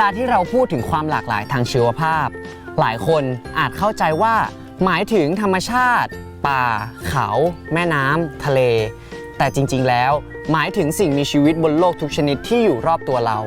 ลาที่เราพูดถึงความหลากหลายทางชีวภาพ หลายคนอาจเข้าใจว่า หมายถึงธรรมชาติ ป่า เขา แม่น้ำทะเล แต่จริง ๆ แล้ว หมายถึงสิ่งมีชีวิตบนโลกทุกชนิดที่อยู่รอบตัวเรา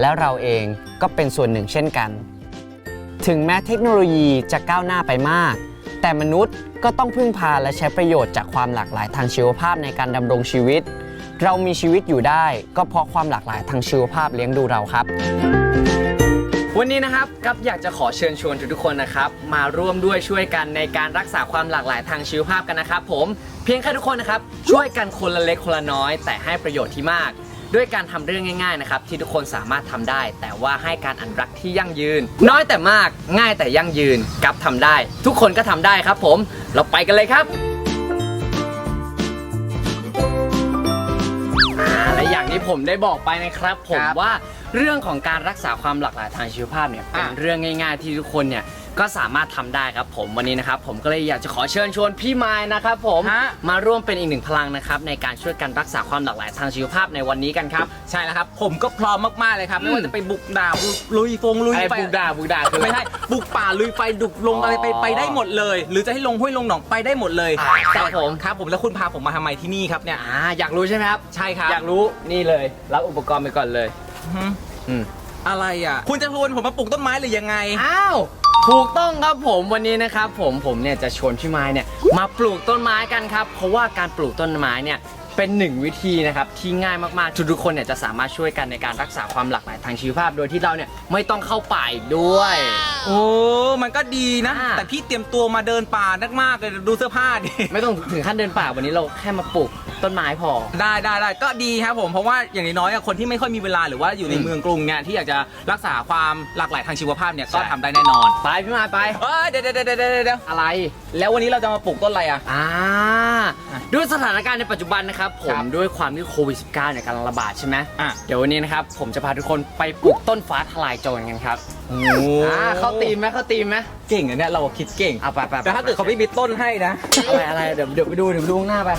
แล้วเราเองก็เป็นส่วนหนึ่งเช่นกัน ถึงแม้เทคโนโลยีจะก้าวหน้าไปมาก แต่มนุษย์ก็ต้องพึ่งพาและใช้ประโยชน์จากความหลากหลายทางชีวภาพในการดำรงชีวิตเรามีชีวิตอยู่ได้ก็เพราะความหลากหลายทางชีวภาพเลี้ยงดูเราครับ วันนี้นะครับกับอยากจะขอเชิญชวนทุกๆคนนะครับ มาร่วมด้วยช่วยกันในการรักษาความหลากหลายทางชีวภาพกันนะครับผมเพียงแค่ทุกคนนะครับ ช่วยกันคนละเล็กคนละน้อย แต่ให้ประโยชน์ที่มาก ด้วยการทำเรื่องง่ายๆนะครับที่ทุกคนสามารถทำได้ แต่ว่าให้การอนุรักษ์ที่ยั่งยืน น้อยแต่มากง่ายแต่ยั่งยืนกับทำได้ ทุกคนก็ทำได้ครับ ผมเราไปกันเลยครับอ่าและอย่างที่ผมได้บอกไปนะครับ ผมครับ ว่า เรื่องของการรักษาความหลากหลายทางชีวภาพเนี่ยเป็นอะเรื่องง่าย ๆ ที่ทุกคนเนี่ยก็สามารถทำได้ครับผมวันนี้นะครับผมก็เลยอยากจะขอเชิญชวนพี่ไม้นะครับผมฮะ มาร่วมเป็นอีกหนึ่งพลังนะครับในการช่วยกันรักษาความหลากหลายทางชีวภาพในวันนี้กันครับ ใช่แล้วครับ ผมก็พร้อมมากๆเลยครับ ไม่อืมว่าจะไปบุกดาบลุยฟงลุยไอ้ไฟบุกดาบุกดาคือ ไม่ใช่บุกป่าลุยไฟดุกลงอะไรไปอ๋อไปได้หมดเลย หรือจะให้ลงห้วยลงหนองไปได้หมดเลยอ่าครับผม ครับผมแล้วคุณพาผมมาทำไมที่นี่ครับเนี่ยอ่าอยากรู้ใช่ไหมครับ ใช่ครับ อยากรู้นี่เลย รับอุปกรณ์ไปก่อนเลยหืม อืมอะไรอะ คุณจะชวนผมมาปลูกต้นไม้หรือยังไง อ้าว ถูกต้องครับผมวันนี้นะครับผมผมเนี่ยจะชวนพี่ไม้เนี่ยมาปลูกต้นไม้กันครับ เพราะว่าการปลูกต้นไม้เนี่ย เป็นหนึ่งวิธีนะครับที่ง่ายมากๆ ทุกๆคนเนี่ยจะสามารถช่วยกันในการรักษาความหลากหลายทางชีวภาพ โดยที่เราเนี่ยไม่ต้องเข้าป่าอีกด้วย โอ้ มันก็ดีนะ อ่า แต่พี่เตรียมตัวมาเดินป่านักมากเลยดูเสื้อผ้าดิ ไม่ต้องถึงขั้นเดินป่าวันนี้เราแค่มาปลูกต้นไม้พอ ได้ได้ได้ก็ดีครับผมเพราะว่าอย่างน้อยๆอะคนที่ไม่ค่อยมีเวลาหรือว่าอยู่ในอืม เมืองกรุงเนี่ยที่อยากจะรักษาความหลากหลายทางชีวภาพเนี่ยก็ใช่ทำได้แน่นอนไปพี่ไม้ไป เอ้ยเดี๋ยวเดี๋ยวเดี๋ยวเดี๋ยวเดี๋ยวอะไร แล้ววันนี้เราจะมาปลูกต้นอะไรอะ อ่าอะ ด้วยสถานการณ์ในปัจจุบันนะครับผครัมบด้วยความที่โควิด -19 เนี่ยกำลังระบาดใช่ไหมอะ เดี๋ยววันนี้นะครับผมจะพาทุกคนไปปลูกต้นฟ้าทลายโจรกันครับโอ้อ่าเข้าตีมไหมเข้าตีมไหมเก่งอะเนี่ยเราคิดเก่งเอาไปไปไปแต่ถ้าเกิดเขาไม่มีต้นให้นะ อะไรอะไรเดี๋ยวเดี๋ยวไปดูเดี๋ยวไปดูข้างหน้าไป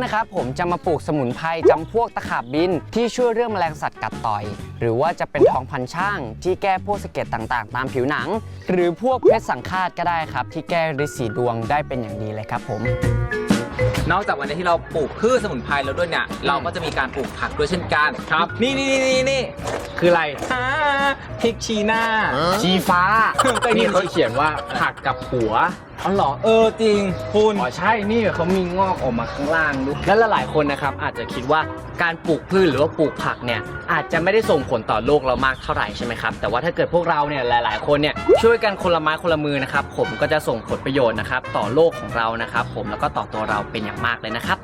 นๆนะครับผมจะมาปลูกสมุนไพรจำพวกตะขาบบิน ที่ช่วยเรื่องแมลงสัตว์กัดต่อย หรือว่าจะเป็นทองพันช่าง ที่แก้พวกสะเก็ดต่างๆ ตามผิวหนัง หรือพวกเพชรสังฆาตก็ได้ครับ ที่แก้ฤทธิ์สีดวงได้เป็นอย่างดีเลยครับผม นอกจากวันนี้ที่เราปลูกพืชสมุนไพรแล้วด้วยเนี่ย เราก็จะมีการปลูกผักด้วยเช่นกันครับ นี่นี่นี่นี่นี่คืออะไรอ่าพริกชีหน้า ชีฟ้าเคยได้ยินี่นเขาเขียนว่าผักกับหัว อ๋อเหรอเออจริงคุณอ๋อใช่นี่เขามีงอกออกมาข้างล่างด้วยและหลายๆคนนะครับอาจจะคิดว่าการปลูกพืชหรือว่าปลูกผักเนี่ยอาจจะไม่ได้ส่งผลต่อโลกเรามากเท่าไหร่ใช่ไหมครับแต่ว่าถ้าเกิดพวกเราเนี่ยหลาย ๆ คนเนี่ยช่วยกันคนละไม้คนละมือนะครับผมก็จะส่งผลประโยชน์นะครับต่อโลกของเรานะครับผมแล้วก็ต่อตัวเราเป็นอย่างมากเลยนะครับ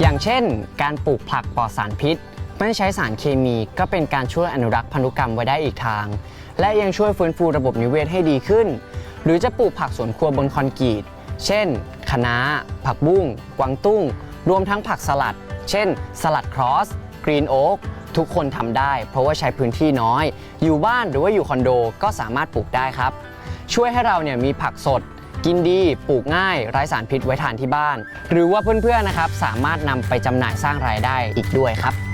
อย่างเช่น การปลูกผักปลอดสารพิษ ไม่ใช้สารเคมีก็เป็นการช่วยอนุรักษ์พันธุกรรมไว้ได้อีกทาง และยังช่วยฟื้นฟูระบบนิเวศให้ดีขึ้น หรือจะปลูกผักสวนครัวบนคอนกรีต เช่น คะน้า ผักบุ้ง กวางตุ้ง รวมทั้งผักสลัด เช่น สลัดครอส กรีนโอ๊ก ทุกคนทำได้ เพราะว่าใช้พื้นที่น้อย อยู่บ้านหรือว่าอยู่คอนโดก็สามารถปลูกได้ครับ ช่วยให้เราเนี่ยมีผักสด กินดี ปลูกง่าย ไร้สารพิษไว้ทานที่บ้าน หรือว่าเพื่อนๆนะครับสามารถนำไปจำหน่ายสร้างรายได้อีกด้วยครับ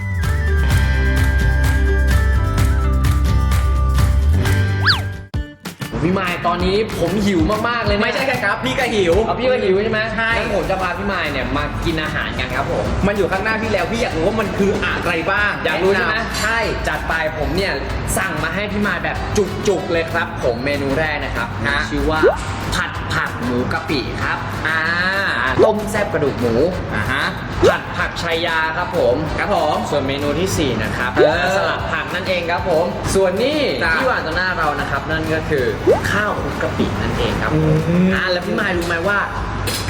พี่มายตอนนี้ผมหิวมากๆเลยนะไม่ใช่ครับ พี่ก็หิว เอาพี่ก็หิวใช่ไหมใช่ งั้นผมจะพาพี่มายเนี่ยมากินอาหารกันครับผม มันอยู่ข้างหน้าพี่แล้วพี่อยากรู้ว่ามันคืออะไรบ้างอยากรู้ใช่ไหมแนะนใช่จัดไปผมเนี่ยสั่งมาให้พี่มายแบบจุกๆเลยครับ ผมเมนูแรกนะครับฮะชื่อว่าผัดผักหมูกะปิครับำอ่า ต้มแซ่บกระดูกหมูอ่าฮะผัดผักชายาครับผมครับผมส่วนเมนูทีสี่4 นะครับเออสลัดผักนั่นเองครับผม ส่วนนี้จ้ะที่วางต่อหน้าเรานะครับนั่นก็คือข้าวคลุกกะปินั่นเองครับผมอืมอ่าแล้วพี่มายรู้ไหมว่า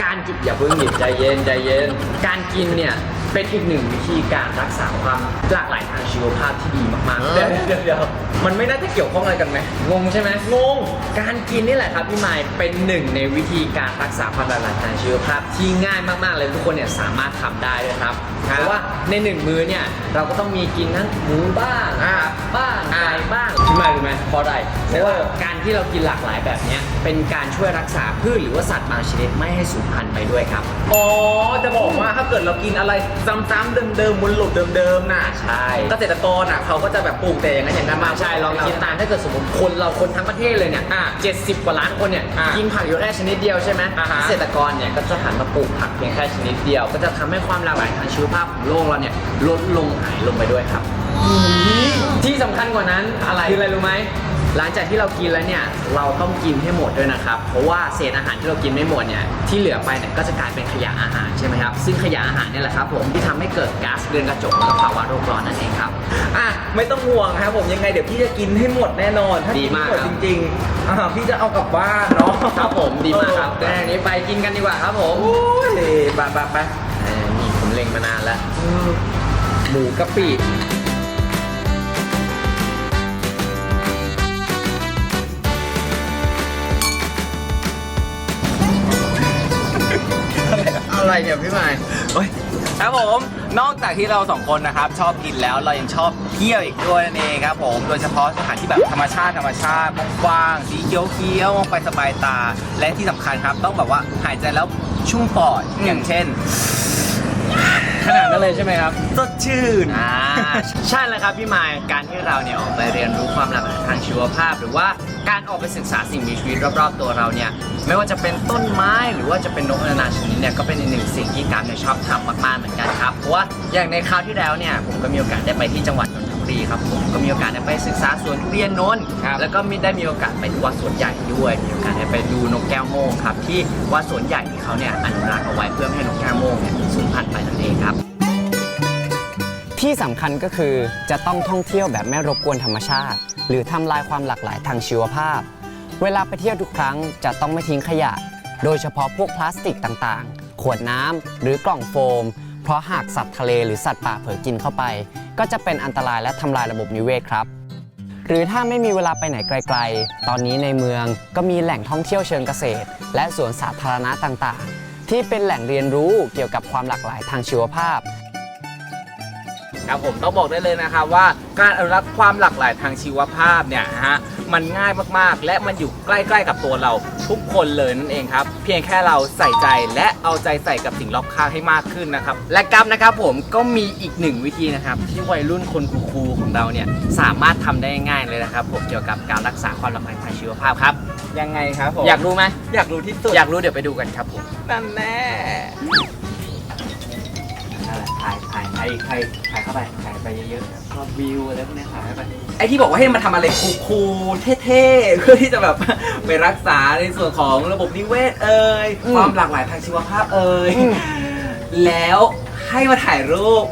การกินอย่าเพิ่งหยิบใจเย็นใจเย็น การกินเนี่ย เป็นอีกหนึ่งวิธีการรักษาความหลากหลายทางชีวภาพที่ดีมากๆเดี๋ยวเดี๋ยวเดี๋ยวมันไม่น่าจะเกี่ยวข้องอะไรกันไหมงงใช่ไหมงง การกินนี่แหละครับพี่ไมายเป็นหนึ่งในวิธีการรักษาความหลากหลายทางชีวภาพที่ง่ายมากๆเลยทุกคนเนี่ยสามารถทำได้เลยครับครับเพราะว่าในหนึ่งมื้อเนี่ยเราก็ต้องมีกินทั้งหมูบ้างอ่าบ้างอ่าไก่บ้างพี่ไมายรู้ไหมเพราะอะไรเพราะว่าการที่เรากินหลากหลายแบบเนี้ยเป็นการช่วยรักษาพืชหรือว่าสัตว์บางชนิดไม่ให้สูญพันธุ์ไปด้วยครับ อ๋อ จะบอกว่าถ้าเกิดเรากินอะไรซ้ำๆเดิมๆวนลูปเดิมๆน่ะใช่เกษตรกรอะเขาก็จะแบบปลูกแต่อย่างนั้นอย่างนั้นมาใช่ลองคิดตามถ้าเกิดสมมติคนเราคนทั้งประเทศเลยเนี่ยอ่า70กว่าล้านคนเนี่ยอ่ากิกินผักอยู่แค่ชนิดเดียวใช่ไหมอ่าฮะเกษตรกรเนี่ยก็จะหันมาปลูกผักเพียงแค่ชนิดเดียว ก็จะทำให้ความหลากหลายทางชีวภาพของโลกเราเนี่ยลดลงหายลงไปด้วยครับที่สำคัญกว่านั้นอะไรคืออะไรรู้ไหม หลังจากที่เรากินแล้วเนี่ยเราต้องกินให้หมดด้วยนะครับ เพราะว่าเศษอาหารที่เรากินไม่หมดเนี่ยที่เหลือไปเนี่ยก็จะกลายเป็นขยะอาหารใช่ไหมครับซึ่งขยะอาหารเนี่ยแหละครับผมที่ทำให้เกิดก๊าซเรือนกระจกและภาวะโลกร้อนนั่นเองครับอะไม่ต้องห่วงครับผมยังไงเดี๋ยวพี่จะกินให้หมดแน่นอนถ้าดีกินมากไม่หมดครับจริงๆอ่าพี่จะเอากลับบ้านเนาะครับผมดีมากครับเอแต่ออันนี้ไปกินกันดีกว่าครับผมโอ้ยไปไปไปเออนี่ผมเล็งมานานแล้วหมูกะปิ อะไรเนี่ยพี่ใหม่โอ้ยครับผม นอกจากที่เราสองคนนะครับ ชอบกินแล้วเรายังชอบเที่ยวอีกด้วยนั่นเองครับผมโดยเฉพาะสถานที่แบบธรรมชาติธรรมชาติกว้างสีเขียวเขียวๆมองไปสบายตา และที่สำคัญครับ ต้องแบบว่าหายใจแล้วชุ่มปอดอย่างเช่น ขนาดนั้นเลยใช่ไหมครับ สดชื่น อ่าใช่แล้วครับพี่มายการที่เราเนี่ยออกไปเรียนรู้ความหลากหลายทางชีวภาพ หรือว่าการออกไปศึกษาสิ่งมีชีวิตรอบๆตัวเราเนี่ยไม่ว่าจะเป็นต้นไม้หรือว่าจะเป็นนกนานาชนิดเนี่ยก็เป็นอีกหนึ่งสิ่งที่การเนี่ยชอบทำมากๆเหมือนกันครับเพราะว่าอย่างในคราวที่แล้วเนี่ยผมก็มีโอกาสได้ไปที่จังหวัดนนท บุรีครับผมก็มีโอกาสได้ไปศึกษาสวนทุเรียนนนท์ครับ แล้วก็มีได้มีโอกาสไปที่วัดสวนใหญ่ด้วยมีโอกาสได้ไปดูนกแก้วโม่งครับที่วัดสวนใหญ่ที่เขาเนี่ยอนุรักษ์เอาไว้เพื่อไม่ให้นกแก้วโม่งเนี่ยสูญพันธุ์ไปนั่นเองครับ ที่สำคัญก็คือจะต้องท่องเที่ยวแบบไม่รบกวนธรรมชาติ หรือทำลายความหลากหลายทางชีวภาพ เวลาไปเที่ยวทุกครั้งจะต้องไม่ทิ้งขยะ โดยเฉพาะพวกพลาสติกต่างๆ ขวดน้ำหรือกล่องโฟม เพราะหากสัตว์ทะเลหรือสัตว์ป่าเผลอกินเข้าไป ก็จะเป็นอันตรายและทำลายระบบนิเวศครับ หรือถ้าไม่มีเวลาไปไหนไกลๆ ตอนนี้ในเมืองก็มีแหล่งท่องเที่ยวเชิงเกษตร และสวนสาธารณะต่างๆ ที่เป็นแหล่งเรียนรู้เกี่ยวกับความหลากหลายทางชีวภาพ ครับผมต้องบอกได้เลยนะครับว่าการอนุรักษ์ความหลากหลายทางชีวภาพเนี่ยนะฮะมันง่ายมากๆ และมันอยู่ใกล้ๆกับตัวเราทุกคนเลยนั่นเองครับ เพียงแค่เราใส่ใจและเอาใจใส่กับสิ่งรอบข้างให้มากขึ้นนะครับ และกับนะครับผมก็มีอีกหนึ่งวิธีนะครับ ที่วัยรุ่นคนคูลๆของเราเนี่ยสามารถทำได้ง่ายๆเลยนะครับผมเกี่ยวกับการรักษาความหลากหลายทางชีวภาพครับ ยังไงครับผมอยากรู้ไหมอยากรู้ที่สุดอยากรู้เดี๋ยวไปดูกันครับผมนั่นแน่ ถ่ายถ่ายถ่ายใครถ่ายเข้าไปถ่ายไปเยอะๆชอบวิวอะไรพวกนี้ถ่ายเข้าไปไอ้ที่บอกว่าให้มาทำอะไรคูลๆเท่ๆ เพื่อที่จะแบบไปรักษาในส่วนของระบบนิเวศเอ่ยอืมความหลากหลายทางชีวภาพเอ่ยแล้วให้มาถ่ายรูป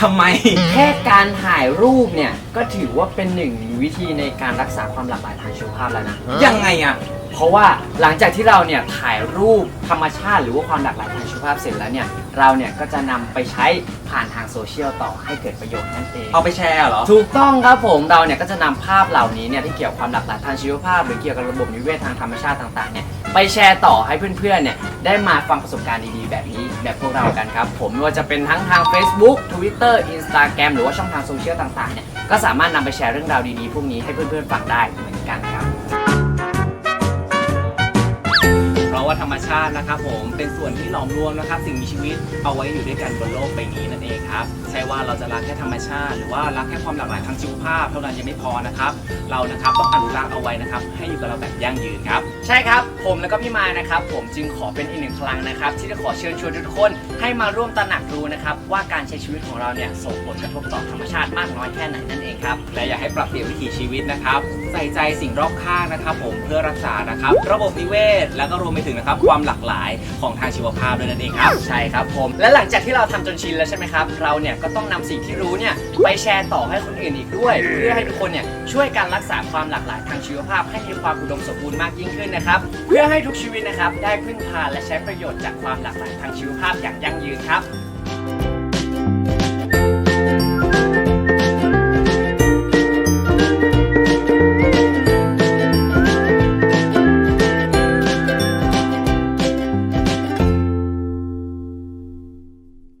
ทำไม แค่การถ่ายรูปเนี่ย ก็ถือว่าเป็นหนึ่งวิธีในการรักษาความหลากหลายทางชีวภาพแล้วนะ ยังไงอะ เพราะว่าหลังจากที่เราเนี่ยถ่ายรูปธรรมชาติ หรือว่าความหลากหลายทางชีวภาพเสร็จแล้วเนี่ยเราเนี่ยก็จะนำไปใช้ผ่านทางโซเชียลต่อให้เกิดประโยชน์นั่นเอง เอาไปแชร์เหรอ ถูกต้องครับผมเราเนี่ยก็จะนำภาพเหล่านี้เนี่ยที่เกี่ยวกับความหลากหลายทางชีวภาพ หรือเกี่ยวกับระบบนิเวศทางธรรมชาติต่างๆเนี่ยไปแชร์ต่อให้เพื่อนๆเนี่ยได้มาฟังประสบการณ์ดีๆ แบบนี้แบบพวกเรากันครับ ผมไม่ว่าจะเป็นทั้งทาง Facebook Twitter Instagram หรือว่าช่องทางโซเชียลต่างๆเนี่ยก็สามารถนำไปแชร์เรื่องราวดีๆพวกนี้ให้เพื่อนๆฟังได้เหมือนกันครับ ว่าธรรมชาตินะครับผมเป็นส่วนที่หลอมรวมนะครับ สิ่งมีชีวิตเอาไว้อยู่ด้วยกันบนโลกใบนี้นั่นเองครับใช่ว่าเราจะรักแค่ธรรมชาติ หรือว่ารักแค่ความหลากหลายทางชีวภาพเท่านั้นยังไม่พอนะครับ เรานะครับต้องอนุรักษ์เอาไว้นะครับ ให้อยู่กับเราแบบยั่งยืนครับ ใช่ครับ ผมแล้วก็พี่มานะครับ ผมจึงขอเป็นอีกหนึ่งพลังนะครับ ที่จะขอเชิญชวนทุกคน ให้มาร่วมตระหนักรู้นะครับว่าการใช้ชีวิตของเราเนี่ยส่งผลกระทบต่อธรรมชาติมากน้อยแค่ไหนนั่นเองครับ และอยากให้ปรับเปลี่ยนวิถีชีวิตนะครับ ใส่ใจสิ่งรอบข้างนะครับ ผมเพื่อรักษานะครับ ระบบนิเวศ แล้วก็รวมไปถึงนะครับความหลากหลายของทางชีวภาพด้วยนั่นเองครับใช่ครับผม และหลังจากที่เราทำจนชินแล้วใช่ไหมครับ เราเนี่ยก็ต้องนำสิ่งที่รู้เนี่ยไปแชร์ต่อให้คนอื่นอีกด้วย เพื่อให้ทุกคนเนี่ย ช่วยการรักษาความหลากหลายทางชีวภาพให้มีความอุดมสมบูรณ์มากยิ่งขึ้นนะครับ เพื่อให้ทุกชีวิตนะครับได้พึ่งพาและใช้ประโยชน์จากความหลากหลายทางชีวภาพอย่างยั่งยืนครับ